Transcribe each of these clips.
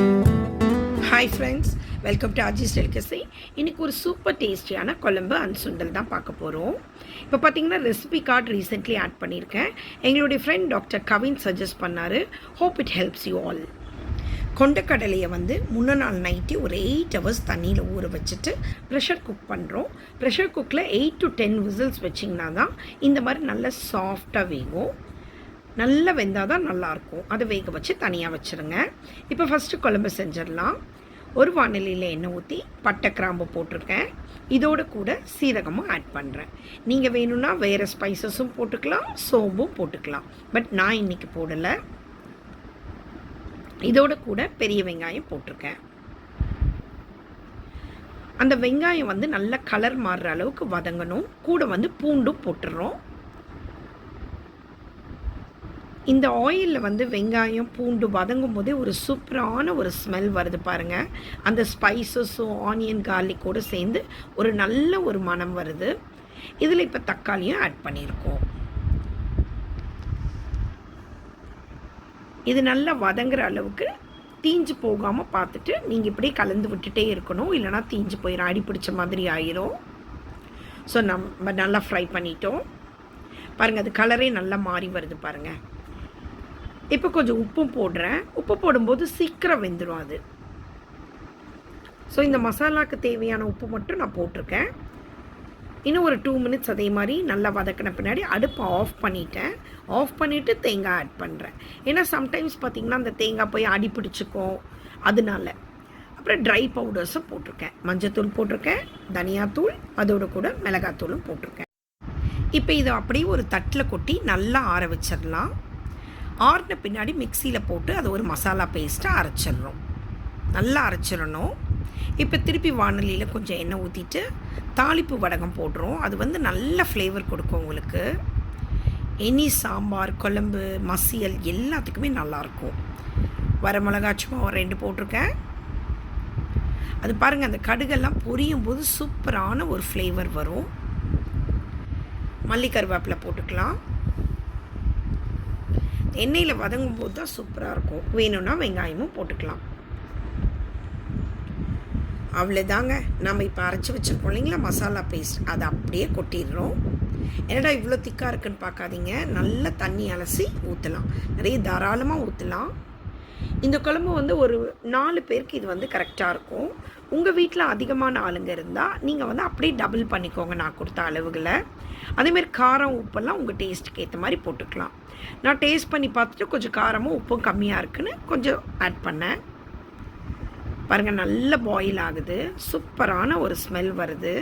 Hi friends welcome to Aji delicacy இன்றைக்கி ஒரு super டேஸ்டியான குழம்பு அண்ட் சுண்டல் தான் பார்க்க போகிறோம் இப்போ பார்த்தீங்கன்னா ரெசிபி கார்டு ரீசெண்ட்லி ஆட் பண்ணியிருக்கேன் எங்களுடைய ஃப்ரெண்ட் டாக்டர் கவின் சஜஸ்ட் பண்ணார். Hope it helps you all கொண்டக்கடலையை வந்து முன்ன நாள் நைட்டு ஒரு எயிட் ஹவர்ஸ் தண்ணியில் ஊற வச்சுட்டு ப்ரெஷர் குக் பண்ணுறோம் ப்ரெஷர் குக்கில் எயிட் டு டென் விசில்ஸ் வச்சிங்கன்னா தான் இந்த மாதிரி நல்ல சாஃப்டாக வேகும். நல்லா வெந்தால் தான் நல்லாயிருக்கும் அதை வேக வச்சு தனியாக வச்சுருங்க. இப்போ ஃபஸ்ட்டு குழம்பு செஞ்சிடலாம். ஒரு வானிலையில் எண்ணெய் ஊற்றி பட்டை கிராம்பு போட்டிருக்கேன். இதோடு கூட சீரகமும் ஆட் பண்ணுறேன் நீங்கள் வேணும்னா வேறு ஸ்பைசஸும் போட்டுக்கலாம் சோம்பும் போட்டுக்கலாம். பட் நான் இன்றைக்கி போடலை. இதோடு கூட பெரிய வெங்காயம் போட்டிருக்கேன். அந்த வெங்காயம் வந்து நல்ல கலர் மாறுற அளவுக்கு வதங்கணும். கூட வந்து பூண்டும் போட்டுடுறோம் இந்த ஆயிலில் வந்து வெங்காயம் பூண்டு வதங்கும் போதே ஒரு சூப்பரான ஒரு ஸ்மெல் வருது பாருங்கள் அந்த ஸ்பைசஸும் ஆனியன் கார்லிக்கோடு சேர்ந்து ஒரு நல்ல ஒரு மனம் வருது. இதில் இப்போ தக்காளியும் ஆட் பண்ணியிருக்கோம் இது நல்லா வதங்குற அளவுக்கு தீஞ்சு போகாமல் பார்த்துட்டு நீங்கள் இப்படி கலந்து விட்டுட்டே இருக்கணும். இல்லைனா தீஞ்சு போயிடும் அடி பிடிச்ச மாதிரி ஆயிரும். ஸோ நம்ம நல்லா ஃப்ரை பண்ணிட்டோம். பாருங்கள் அது கலரே நல்லா மாறி வருது பாருங்கள் இப்போ கொஞ்சம் உப்பும் போடுறேன். உப்பு போடும்போது சீக்கிரம் வெந்துடும் அது. ஸோ இந்த மசாலாவுக்கு தேவையான உப்பு மட்டும் நான் போட்டிருக்கேன். இன்னும் ஒரு டூ மினிட்ஸ் அதே மாதிரி நல்லா வதக்கின பின்னாடி அடுப்பை ஆஃப் பண்ணிட்டேன். ஆஃப் பண்ணிவிட்டு தேங்காய் ஆட் பண்ணுறேன் ஏன்னா சம்டைம்ஸ் பார்த்திங்கன்னா அந்த தேங்காய் போய் அடி பிடிச்சிக்கும். அதனால. அப்புறம் ட்ரை பவுடர்ஸும் போட்டிருக்கேன். மஞ்சத்தூள் போட்டிருக்கேன். தனியாத்தூள் அதோட கூட மிளகாத்தூளும் போட்டிருக்கேன். இப்போ இதை அப்படியே ஒரு தட்டில் கொட்டி நல்லா ஆற வச்சிடலாம். ஆறின பின்னாடி மிக்சியில் போட்டு அது ஒரு மசாலா பேஸ்ட்டாக அரைச்சிடணும் நல்லா அரைச்சிடணும். இப்போ திருப்பி வானொலியில் கொஞ்சம் எண்ணெய் ஊற்றிட்டு தாளிப்பு வடகம் போடுறோம். அது வந்து நல்ல ஃப்ளேவர் கொடுக்கும் உங்களுக்கு. எனி சாம்பார் குழம்பு மசியல் எல்லாத்துக்குமே நல்லாயிருக்கும் வரமிளகா சும்மா ஒரு ரெண்டு போட்டிருக்கேன். அது பாருங்கள் அந்த கடுகெல்லாம் பொரியும் போது சூப்பரான ஒரு ஃப்ளேவர் வரும். மல்லி கருவேப்பிலை போட்டுக்கலாம். எண்ணெயில் வதங்கும் போது தான் சூப்பராக இருக்கும். வேணும்னா வெங்காயமும் போட்டுக்கலாம். அவ்வளோதாங்க நம்ம இப்போ அரைச்சி வச்சுருக்கோம் இல்லைங்களா மசாலா பேஸ்ட் அதை அப்படியே கொட்டிடுறோம். என்னடா இவ்வளோ திக்காக இருக்குன்னு பார்க்காதீங்க. நல்லா தண்ணி அலசி ஊற்றலாம் நிறைய தாராளமாக ஊற்றலாம் இந்த குழம்பு வந்து ஒரு நாலு பேருக்கு இது வந்து கரெக்டாக இருக்கும். உங்கள் வீட்டில் அதிகமான ஆளுங்க இருந்தால் நீங்கள் வந்து அப்படியே டபுள் பண்ணிக்கோங்க நான் கொடுத்த அளவுகளை. அதேமாரி காரம் உப்பெல்லாம் உங்கள் டேஸ்ட்டுக்கு ஏற்ற மாதிரி போட்டுக்கலாம். நான் டேஸ்ட் பண்ணி பார்த்துட்டு கொஞ்சம் காரமும் உப்பும் கம்மியாக இருக்குன்னு கொஞ்சம் ஆட் பண்ணேன். பாருங்கள் நல்ல பாயில் ஆகுது. சூப்பரான ஒரு ஸ்மெல் வருது.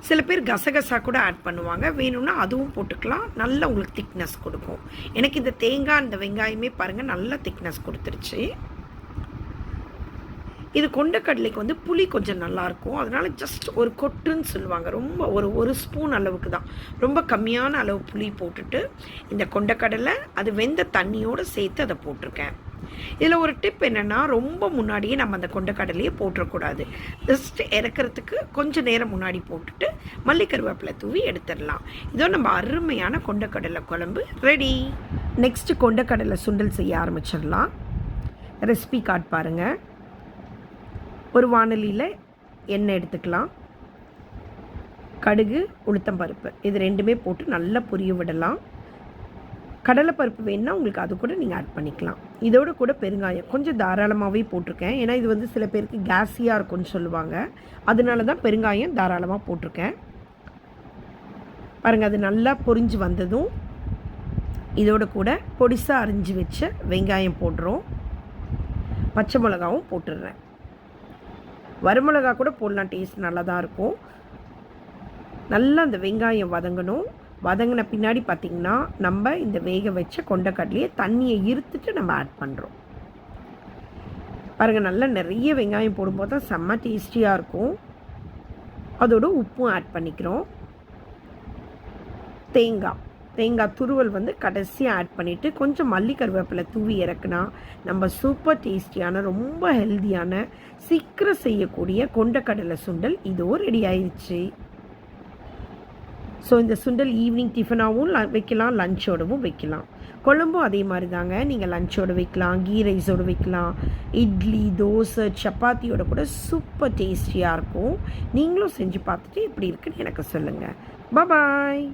சில பேர் கசகசா கூட ஆட் பண்ணுவாங்க. வேணும்னா அதுவும் போட்டுக்கலாம். நல்லா உங்களுக்கு திக்னஸ் கொடுக்கும். எனக்கு இந்த தேங்காய் இந்த வெங்காயமே பாருங்கள் நல்லா திக்னஸ் கொடுத்துருச்சு. இது கொண்டக்கடலைக்கு வந்து புளி கொஞ்சம் நல்லாயிருக்கும். அதனால் ஜஸ்ட் ஒரு கொட்டுன்னு சொல்லுவாங்க. ரொம்ப ஒரு ஒரு ஸ்பூன் அளவுக்கு தான். ரொம்ப கம்மியான அளவு புளி போட்டுட்டு இந்த கொண்டக்கடலை அது வெந்த தண்ணியோடு சேர்த்து அதை போட்டிருக்கேன். இதில் ஒரு டிப் என்னென்னா ரொம்ப முன்னாடியே நம்ம அந்த கொண்டக்கடலையை போட்டுறக்கூடாது. ஜஸ்ட் இறக்கிறதுக்கு கொஞ்சம் நேரம் முன்னாடி போட்டுட்டு மல்லிக்கருவேப்பிலை தூவி எடுத்துடலாம். இதோ நம்ம அருமையான கொண்டக்கடலை குழம்பு ரெடி நெக்ஸ்ட்டு கொண்டக்கடலை சுண்டல் செய்ய ஆரம்பிச்சிடலாம். ரெசிபி கார்ட் பாருங்கள் ஒரு வானொலியில் எண்ணெய் எடுத்துக்கலாம். கடுகு உளுத்தம்பருப்பு இது ரெண்டுமே போட்டு நல்லா புரிய விடலாம். கடலைப்பருப்பு வேணுன்னா உங்களுக்கு அது கூட நீங்கள் ஆட் பண்ணிக்கலாம். இதோட கூட பெருங்காயம். கொஞ்சம் தாராளமாகவே போட்டிருக்கேன். ஏன்னா இது வந்து சில பேருக்கு கேஸியாக இருக்கும்னு சொல்லுவாங்க. அதனால தான் பெருங்காயம் தாராளமாக போட்டிருக்கேன். பாருங்கள் அது நல்லா பொரிஞ்சு வந்ததும் இதோட கூட பொடிசாக அரிஞ்சு வச்ச வெங்காயம் போடுறோம். பச்சை மிளகாவும் போட்டுடுறேன். வரமிளகா கூட போடலாம் டேஸ்ட் நல்லா தான் இருக்கும். நல்லா அந்த வெங்காயம் வதங்கணும். வதங்கின பின்னாடி பார்த்திங்கன்னா நம்ம இந்த வேக வச்ச கொண்டக்கடலையை தண்ணியை இருத்துட்டு நம்ம ஆட் பண்ணுறோம் பாருங்கள் நல்லா நிறைய வெங்காயம் போடும்போது தான் செம்ம டேஸ்டியாக இருக்கும். அதோட உப்பும் ஆட் பண்ணிக்கிறோம். தேங்காய். தேங்காய் துருவல் வந்து கடைசியாக ஆட் பண்ணிவிட்டு கொஞ்சம் மல்லி கருவேப்பிலை தூவி இறக்குனா நம்ம சூப்பர் டேஸ்டியான ரொம்ப ஹெல்த்தியான சீக்கிரம் செய்யக்கூடிய கொண்டக்கடலை சுண்டல் இதோ ரெடி ஆயிடுச்சு ஸோ இந்த சுண்டல் ஈவினிங் டிஃபனாகவும் வைக்கலாம் லஞ்சோடவும் வைக்கலாம். குழம்பும் அதே மாதிரி தாங்க நீங்கள் லஞ்சோட வைக்கலாம் கீ ரைஸோடு வைக்கலாம் இட்லி தோசை சப்பாத்தியோட கூட சூப்பர் டேஸ்டியாக இருக்கும். நீங்களும் செஞ்சு பார்த்துட்டு எப்படி இருக்குன்னு எனக்கு சொல்லுங்கள் பாய்